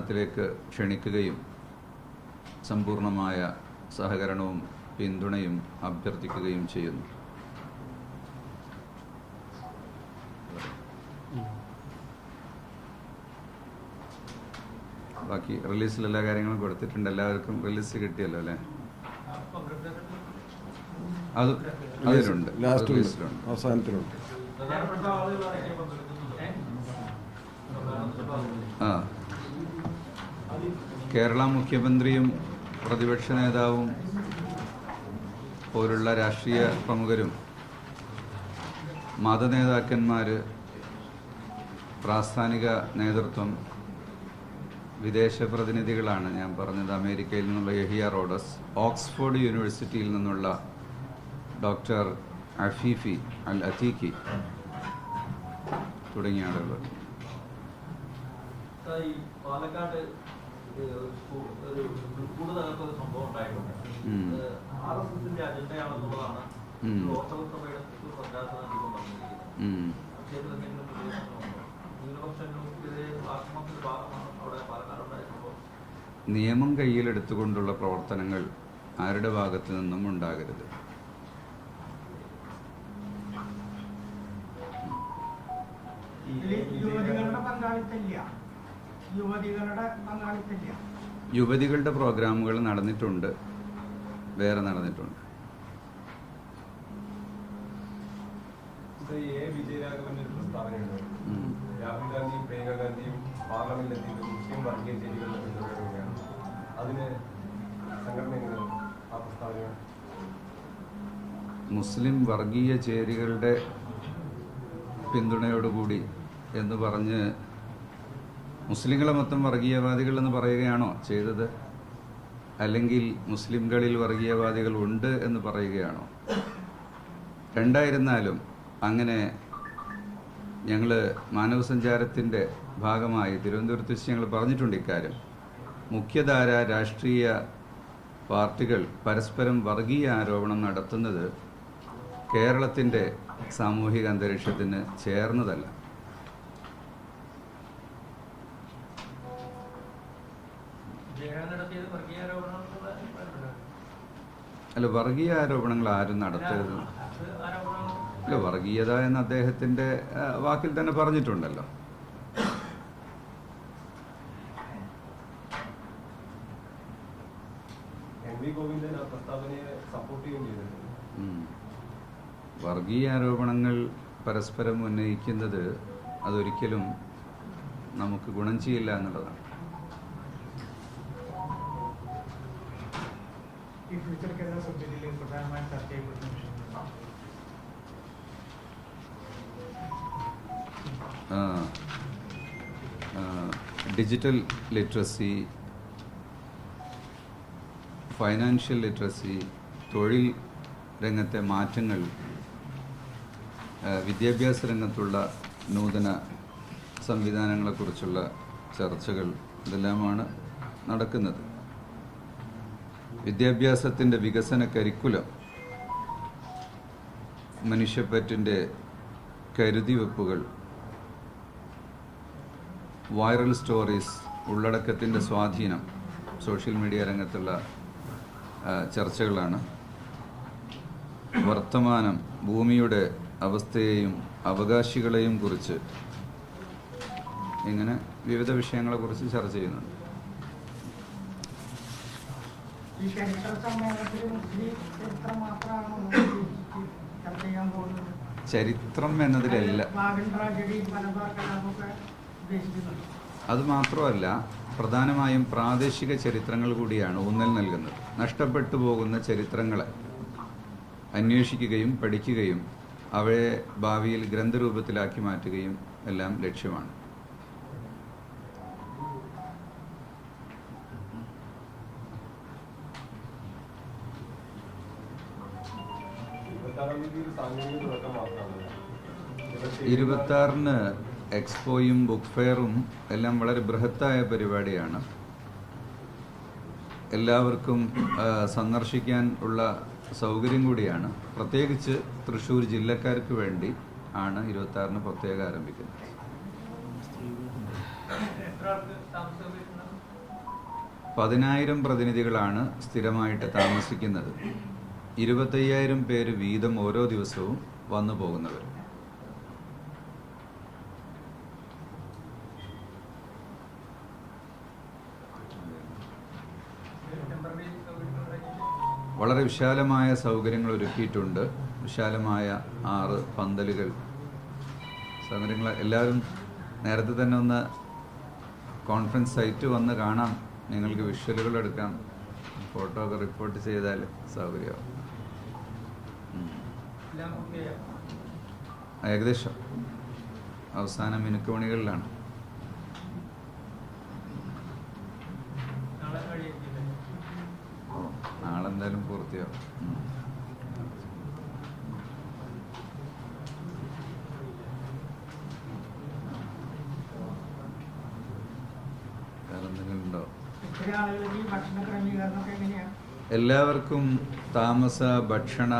ത്തിലേക്ക് ക്ഷണിക്കുകയും സമ്പൂർണമായ സഹകരണവും പിന്തുണയും അഭ്യർത്ഥിക്കുകയും ചെയ്യുന്നു. ബാക്കി റിലീസിൽ എല്ലാ കാര്യങ്ങളും കൊടുത്തിട്ടുണ്ട്. എല്ലാവർക്കും റിലീസ് കിട്ടിയല്ലോ അല്ലേ? അത് അതിലുണ്ട്. ലാസ്റ്റ് റിലീസിലുണ്ട്. അവസാനത്തിലുണ്ട്. ആ. കേരള മുഖ്യമന്ത്രിയും പ്രതിപക്ഷ നേതാവും പോലുള്ള രാഷ്ട്രീയ പ്രമുഖരും മതനേതാക്കന്മാർ പ്രാസ്ഥാനിക നേതൃത്വം വിദേശ പ്രതിനിധികളാണ് ഞാൻ പറഞ്ഞത് അമേരിക്കയിൽ നിന്നുള്ള യഹിയ റോഡസ് ഓക്സ്ഫോർഡ് യൂണിവേഴ്സിറ്റിയിൽ നിന്നുള്ള ഡോക്ടർ അഫീഫി അൽ അതീഖി തുടങ്ങിയ ആളുകൾ പാലക്കാട് ഒരു സംഭവം ഉണ്ടായിട്ടുണ്ട്. ആർ എസ് എസിന്റെ അജണ്ടയാണെന്നുള്ളതാണ് പറഞ്ഞിരിക്കുന്നത്. നിയമം കയ്യിലെടുത്തുകൊണ്ടുള്ള പ്രവർത്തനങ്ങൾ ആരുടെ ഭാഗത്തു നിന്നും ഉണ്ടാകരുത്? ഇതിൽ യുവതികളുടെ പങ്കാളിത്തമില്ല. യുവതികളുടെ പങ്കാളിത്തമില്ല യുവതികളുടെ പ്രോഗ്രാമുകൾ നടന്നിട്ടുണ്ട്. വേറെ നടന്നിട്ടുണ്ട്. ശ്രീ എ വിജയരാഘവന്റെ ഒരു പ്രസ്താവനയുണ്ട് ഉം. രാഹുൽ ഗാന്ധിയും പ്രിയങ്ക ഗാന്ധിയും പാർലമെന്റിലെത്തിയിട്ട് മുസ്ലിം വർഗീയ ചേരികളുടെ പിന്തുടരുകയാണ് അതിന് സംഘടന ആ പ്രസ്താവന. മുസ്ലിം വർഗീയ ചേരികളുടെ പിന്തുണയോടുകൂടി എന്ന് പറഞ്ഞ് മുസ്ലിങ്ങളെ മൊത്തം വർഗീയവാദികൾ എന്ന് പറയുകയാണോ ചെയ്തത്? അല്ലെങ്കിൽ മുസ്ലിംകളിൽ വർഗീയവാദികൾ ഉണ്ട് എന്ന് പറയുകയാണോ? രണ്ടായിരുന്നാലും അങ്ങനെ ഞങ്ങൾ മാനവസഞ്ചാരത്തിന്റെ ഭാഗമായി തിരുവനന്തപുരത്ത് വെച്ച് ഞങ്ങൾ പറഞ്ഞിട്ടുണ്ട് ഇക്കാര്യം. മുഖ്യധാര രാഷ്ട്രീയ പാർട്ടികൾ പരസ്പരം വർഗീയ ആരോപണം നടത്തുന്നത് കേരളത്തിന്റെ സാമൂഹിക അന്തരീക്ഷത്തിന് ചേർന്നതല്ല. അല്ല വർഗീയ ആരോപണങ്ങൾ ആരും നടത്തരുത് അല്ല വർഗീയത എന്ന് അദ്ദേഹത്തിന്റെ വാക്കിൽ തന്നെ പറഞ്ഞിട്ടുണ്ടല്ലോ. എം ഗോവിന്ദൻ ആ പ്രസ്താവനയെ സപ്പോർട്ട് ചെയ്തിട്ടുണ്ട്. വർഗീയ ആരോപണങ്ങൾ പരസ്പരം ഉന്നയിക്കുന്നത് അതൊരിക്കലും നമുക്ക് ഗുണം ചെയ്യില്ല എന്നുള്ളതാണ്. ഈ ഫ്യൂച്ചർ കേരള സബ്ജക്റ്റിൽ പ്രധാനമായും ചർച്ച ചെയ്യപ്പെടുന്ന ആ, ഡിജിറ്റൽ ലിറ്ററസി ഫൈനാൻഷ്യൽ ലിറ്ററസി തൊഴിൽ രംഗത്തെ മാറ്റങ്ങൾ വിദ്യാഭ്യാസ രംഗത്തുള്ള നൂതന സംവിധാനങ്ങളെക്കുറിച്ചുള്ള ചർച്ചകൾ ഇതെല്ലാമാണ് നടക്കുന്നത്. വിദ്യാഭ്യാസത്തിന്റെ വികസന കരിക്കുലം മനുഷ്യപ്പറ്റിന്റെ കരുതിവെപ്പുകൾ വൈറൽ സ്റ്റോറീസ് ഉള്ളടക്കത്തിന്റെ സ്വാധീനം സോഷ്യൽ മീഡിയ രംഗത്തുള്ള ചർച്ചകളാണ്. വർത്തമാനം ഭൂമിയുടെ അവസ്ഥയെയും അവകാശികളെയും കുറിച്ച് ഇങ്ങനെ വിവിധ വിഷയങ്ങളെക്കുറിച്ച് ചർച്ച ചെയ്യുന്നുണ്ട്. ഈ ചരിത്ര സമ്മേളനത്തിൽ മുസ്ലിം ചരിത്രം മാത്രമാണ് ചർച്ച ചെയ്യാൻ പോകുന്നത് ചരിത്രം എന്നതിലല്ല. അത് മാത്രമല്ല പ്രധാനമായും പ്രാദേശിക ചരിത്രങ്ങൾ കൂടിയാണ് ഊന്നൽ നൽകുന്നത്. നഷ്ടപ്പെട്ടു പോകുന്ന ചരിത്രങ്ങളെ അന്വേഷിക്കുകയും പഠിക്കുകയും അവയെ ഭാവിയിൽ ഗ്രന്ഥരൂപത്തിലാക്കി മാറ്റുകയും എല്ലാം ലക്ഷ്യമാണ്. ഇരുപത്തി ആറിന് എക്സ്പോയും ബുക്ക് ഫെയറും എല്ലാം വളരെ ബൃഹത്തായ പരിപാടിയാണ്. എല്ലാവർക്കും സന്ദർശിക്കാൻ ഉള്ള സൗകര്യം കൂടിയാണ്. പ്രത്യേകിച്ച് തൃശ്ശൂർ ജില്ലക്കാർക്ക് വേണ്ടി ആണ് ഇരുപത്തി ആറിന് പ്രത്യേകം ആരംഭിക്കുന്നത്. പതിനായിരം പ്രതിനിധികളാണ് സ്ഥിരമായിട്ട് താമസിക്കുന്നത്. ഇരുപത്തയ്യായിരം പേര് വീതം ഓരോ ദിവസവും വന്നു പോകുന്നവർ. വളരെ വിശാലമായ സൗകര്യങ്ങൾ ഒരുക്കിയിട്ടുണ്ട്. വിശാലമായ ആറ് പന്തലുകൾ. സൗകര്യങ്ങൾ എല്ലാവരും നേരത്തെ തന്നെ ഒന്ന് കോൺഫറൻസ് സൈറ്റ് വന്ന് കാണാം. നിങ്ങൾക്ക് വിഷ്വലുകൾ എടുക്കാം. ഫോട്ടോ ഒക്കെ റിപ്പോർട്ട് ചെയ്താൽ സൗകര്യമാവും. ഏകദേശം അവസാന മിനുക്കുമണികളിലാണ്. നാളെ കഴിയില്ലേ ഓ നാളെ എന്തായാലും പൂർത്തിയാവും. എല്ലാവർക്കും താമസ ഭക്ഷണ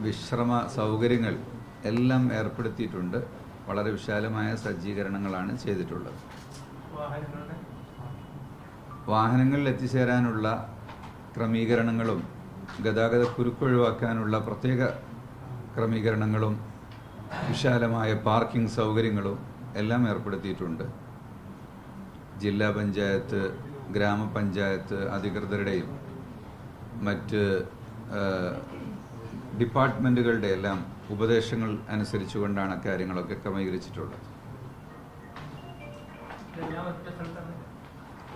വിശ്രമ സൗകര്യങ്ങൾ എല്ലാം ഏർപ്പെടുത്തിയിട്ടുണ്ട്. വളരെ വിശാലമായ സജ്ജീകരണങ്ങളാണ് ചെയ്തിട്ടുള്ളത്. വാഹനങ്ങളിൽ എത്തിച്ചേരാനുള്ള ക്രമീകരണങ്ങളും ഗതാഗത കുരുക്കൊഴിവാക്കാനുള്ള പ്രത്യേക ക്രമീകരണങ്ങളും വിശാലമായ പാർക്കിംഗ് സൗകര്യങ്ങളും എല്ലാം ഏർപ്പെടുത്തിയിട്ടുണ്ട്. ജില്ലാ പഞ്ചായത്ത് ഗ്രാമപഞ്ചായത്ത് അധികൃതരുടെയും മറ്റ് ഡിപ്പാർട്ട്മെന്റുകളുടെ എല്ലാം ഉപദേശങ്ങൾ അനുസരിച്ചുകൊണ്ടാണ് കാര്യങ്ങളൊക്കെ ക്രമീകരിച്ചിട്ടുള്ളത്.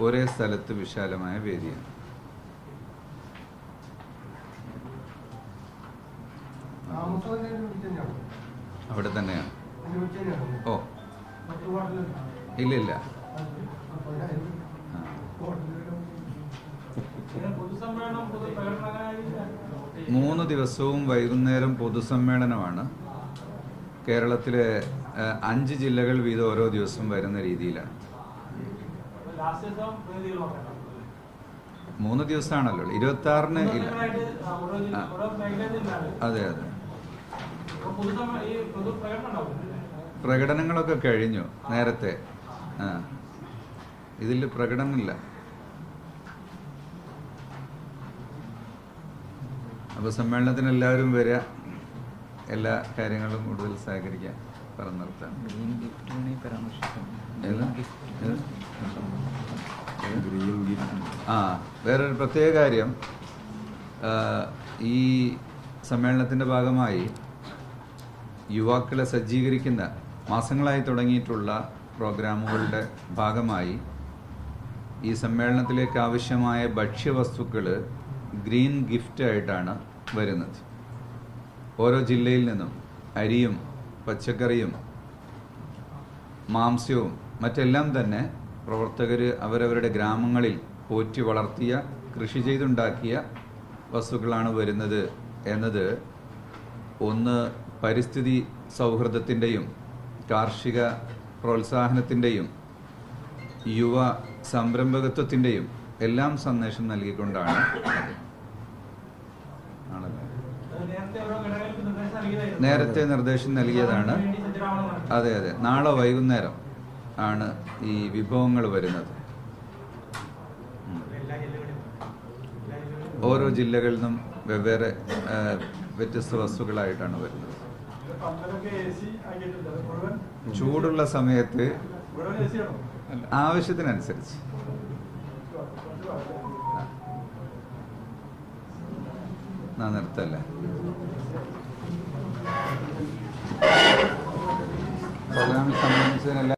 ഒരേ സ്ഥലത്ത് വിശാലമായ വേദിയാണ്. അവിടെ തന്നെയാണ്. ഓ. ഇല്ല ഇല്ല പൊതുസമ്മേളനം പൊതുപ്രകടനമായി മൂന്ന് ദിവസവും വൈകുന്നേരം പൊതുസമ്മേളനമാണ്. കേരളത്തിലെ അഞ്ച് ജില്ലകൾ വീതം ഓരോ ദിവസം വരുന്ന രീതിയിലാണ്. മൂന്ന് ദിവസമാണല്ലോ. ഇരുപത്തി ആറിന് ഇല്ല അതെ അതെ. പ്രകടനങ്ങളൊക്കെ കഴിഞ്ഞു നേരത്തെ. ആ. ഇതിൽ പ്രകടനമില്ല. അപ്പോൾ സമ്മേളനത്തിന് എല്ലാവരും വരിക എല്ലാ കാര്യങ്ങളും കൂടുതൽ സഹകരിക്കാൻ പറഞ്ഞു നിർത്താം? ആ വേറൊരു പ്രത്യേക കാര്യം. ഈ സമ്മേളനത്തിന്റെ ഭാഗമായി യുവാക്കളെ സജ്ജീകരിക്കുന്ന മാസങ്ങളായി തുടങ്ങിയിട്ടുള്ള പ്രോഗ്രാമുകളുടെ ഭാഗമായി ഈ സമ്മേളനത്തിലേക്ക് ആവശ്യമായ ഭക്ഷ്യവസ്തുക്കൾ ഗ്രീൻ ഗിഫ്റ്റ് ആയിട്ടാണ് വരുന്നത്. ഓരോ ജില്ലയിൽ നിന്നും അരിയും പച്ചക്കറിയും മാംസ്യവും മറ്റെല്ലാം തന്നെ പ്രവർത്തകർ അവരവരുടെ ഗ്രാമങ്ങളിൽ പോറ്റി വളർത്തിയ കൃഷി ചെയ്തുണ്ടാക്കിയ വസ്തുക്കളാണ് വരുന്നത് എന്നത് ഒന്ന് പരിസ്ഥിതി സൗഹൃദത്തിന്റെയും കാർഷിക പ്രോത്സാഹനത്തിന്റെയും യുവ സംരംഭകത്വത്തിന്റെയും എല്ലാം സന്ദേശം നൽകിക്കൊണ്ടാണ്. നേരത്തെ നിർദ്ദേശം നൽകിയതാണ്. അതെ അതെ. നാളെ വൈകുന്നേരം ആണ് ഈ വിഭവങ്ങൾ വരുന്നത്. ഓരോ ജില്ലകളിൽ നിന്നും വെവ്വേറെ വ്യത്യസ്ത വസ്തുക്കളായിട്ടാണ് വരുന്നത്. ചൂടുള്ള സമയത്ത് ആവശ്യത്തിനനുസരിച്ച്. ആ നിർത്തല്ലേ? പ്രോഗ്രാമിൽ സംബന്ധിച്ചതിനെല്ലാം